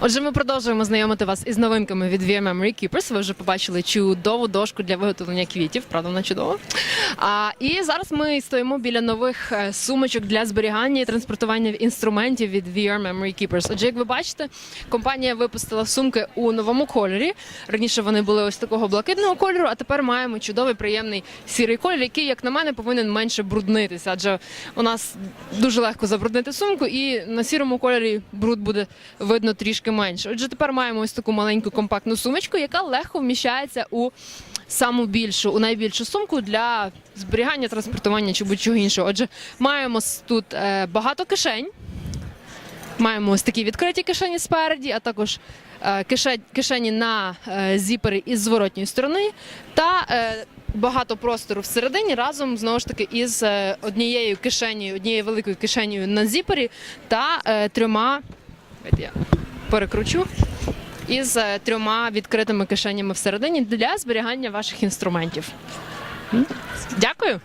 Отже, ми продовжуємо знайомити вас із новинками від VR Memory Keepers. Ви вже побачили чудову дошку для виготовлення квітів. Правда, вона чудова. А, і зараз ми стоїмо біля нових е, сумочок для зберігання і транспортування інструментів від VR Memory Keepers. Отже, як ви бачите, компанія випустила сумки у новому кольорі. Раніше вони були ось такого блакитного кольору, а тепер маємо чудовий приємний сірий колір, який, як на мене, повинен менше бруднитися. Адже у нас дуже легко забруднити сумку, і на сірому кольорі бруд буде видно трішки менше. Отже, тепер маємо ось таку маленьку компактну сумочку, яка легко вміщається у саму більшу, у найбільшу сумку для зберігання, транспортування чи будь-чого іншого. Отже, маємо тут е, багато кишень. Маємо ось такі відкриті кишені спереді, а також е, кише- кишені на е, зіпери із зворотньої сторони та багато простору всередині разом знову ж таки із однією кишенею, однією великою кишенею на зіпері та трьома. Перекручу. Із е, трьома відкритими кишенями всередині для зберігання ваших інструментів. Дякую.